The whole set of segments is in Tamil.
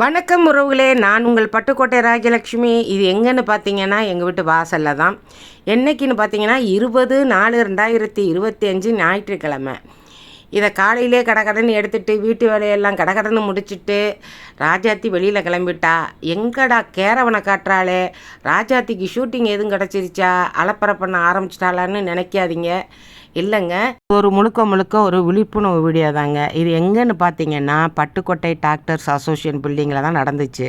வணக்கம் உறவுகளே நான் உங்கள் பட்டுக்கோட்டை ராஜலக்ஷ்மி இது எங்கன்னு பார்த்தீங்கன்னா எங்கள் வீட்டு வாசலில் தான் என்னைக்குன்னு பார்த்தீங்கன்னா இருபது நாலு ரெண்டாயிரத்தி இருபத்தி அஞ்சு ஞாயிற்றுக்கிழமை. இதை காலையிலே கடகடன்னு எடுத்துட்டு வீட்டு வேலையெல்லாம் கடகடன்னு முடிச்சிட்டு ராஜாத்தி வெளியில் கிளம்பிட்டா. எங்கடா கேரவனை காட்டுறாளே? ராஜாத்திக்கு ஷூட்டிங் எதுவும் கிடச்சிருச்சா? அலப்பறை பண்ண ஆரம்பிச்சிட்டாளான்னு நினைக்காதீங்க. இல்லைங்க ஒரு முழுக்க முழுக்க ஒரு விழிப்புணர்வு வீடியோ தாங்க. இது எங்கன்னு பார்த்தீங்கன்னா பட்டுக்கோட்டை டாக்டர்ஸ் அசோசியேஷன் பில்டிங்கில் தான் நடந்துச்சு.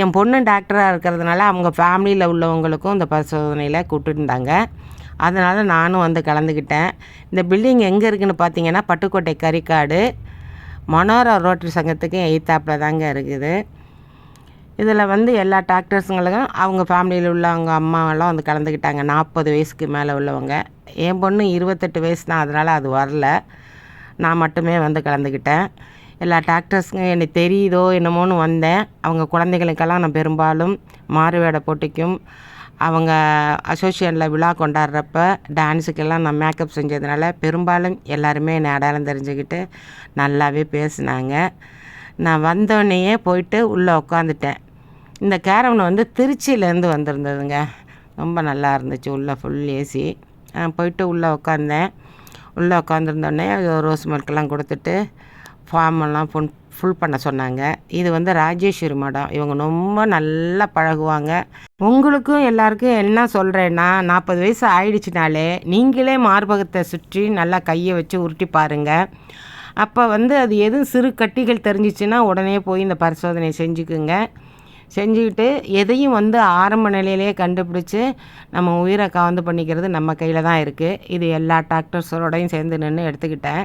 என் பொண்ணு டாக்டராக இருக்கிறதுனால அவங்க ஃபேமிலியில் உள்ளவங்களுக்கும் இந்த பரிசோதனையில் கூப்பிட்டுருந்தாங்க. அதனால் நானும் வந்து கலந்துக்கிட்டேன் இந்த பில்டிங் எங்கே இருக்குதுன்னு பார்த்தீங்கன்னா பட்டுக்கோட்டை கறிக்காடு மனோரா ரோட்டரி சங்கத்துக்கு எய்த்தாப்பில் தாங்க இருக்குது. இதில் வந்து எல்லா டாக்டர்ஸுங்களுக்கும் அவங்க ஃபேமிலியில் உள்ளவங்க அம்மாவெல்லாம் வந்து கலந்துக்கிட்டாங்க நாற்பது வயசுக்கு மேலே உள்ளவங்க. என் பொண்ணு இருபத்தெட்டு வயசு தான் அதனால் அது வரல. நான் மட்டுமே வந்து கலந்துக்கிட்டேன் எல்லா டாக்டர்ஸுங்க எனக்கு தெரியுதோ என்னமோன்னு வந்தேன். அவங்க குழந்தைகளுக்கெல்லாம் நான் பெரும்பாலும் மாறுவேட போட்டிக்கும் அவங்க அசோசியேஷனில் விழா கொண்டாடுறப்ப டான்ஸுக்கெல்லாம் நான் மேக்கப் செஞ்சதுனால பெரும்பாலும் எல்லாருமே என்னை அடையாளம் தெரிஞ்சுக்கிட்டு நல்லாவே பேசினாங்க. நான் வந்தோடனேயே போயிட்டு உள்ளே உட்காந்துட்டேன் இந்த கேரவன் வந்து திருச்சியிலேருந்து வந்திருந்ததுங்க. ரொம்ப நல்லா இருந்துச்சு உள்ளே ஃபுல் ஏசி போயிட்டு உள்ளே உட்காந்தேன் உள்ளே உட்காந்துருந்தோடனே ரோஸ் மில்கெல்லாம் கொடுத்துட்டு ஃபார்ம் எல்லாம் ஃபுல் ஃபுல் பண்ண சொன்னாங்க. இது வந்து ராஜேஸ்வரி மேடம். இவங்க ரொம்ப நல்லா பழகுவாங்க. உங்களுக்கும் எல்லாருக்கும் என்ன சொல்கிறேன்னா நாற்பது வயசு ஆயிடுச்சுனாலே நீங்களே மார்பகத்தை சுற்றி நல்லா கையை வச்சு உருட்டி பாருங்கள் அப்போ வந்து அது எதுவும் சிறு கட்டிகள் தெரிஞ்சிச்சுன்னா உடனே போய் இந்த பரிசோதனை செஞ்சுக்குங்க. செஞ்சுக்கிட்டு எதையும் வந்து ஆரம்ப நிலையிலேயே கண்டுபிடிச்சி நம்ம உயிரை காவந்து பண்ணிக்கிறது நம்ம கையில் தான் இருக்குது இது எல்லா டாக்டர்ஸோடையும் சேர்ந்து நின்று எடுத்துக்கிட்டேன்.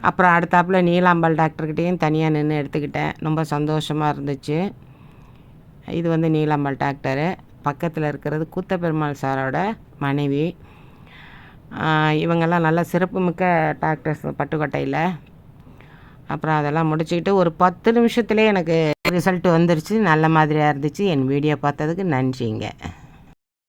அப்புறம் அடுத்தாப்பில் நீலாம்பல் டாக்டர்கிட்டையும் தனியாக நின்று எடுத்துக்கிட்டேன். ரொம்ப சந்தோஷமாக இருந்துச்சு. இது வந்து நீலாம்பல் டாக்டரு. பக்கத்தில் இருக்கிறது கூத்தப்பெருமாள் சாரோட மனைவி. இவங்கெல்லாம் நல்ல சிறப்புமிக்க டாக்டர்ஸ் பட்டுக்கோட்டையில். அப்புறம் அதெல்லாம் முடிச்சுக்கிட்டு ஒரு பத்து நிமிஷத்துலேயே எனக்கு ரிசல்ட் வந்துருச்சு. நல்ல மாதிரியாக இருந்துச்சு. என் வீடியோ பார்த்ததுக்கு நன்றிங்க.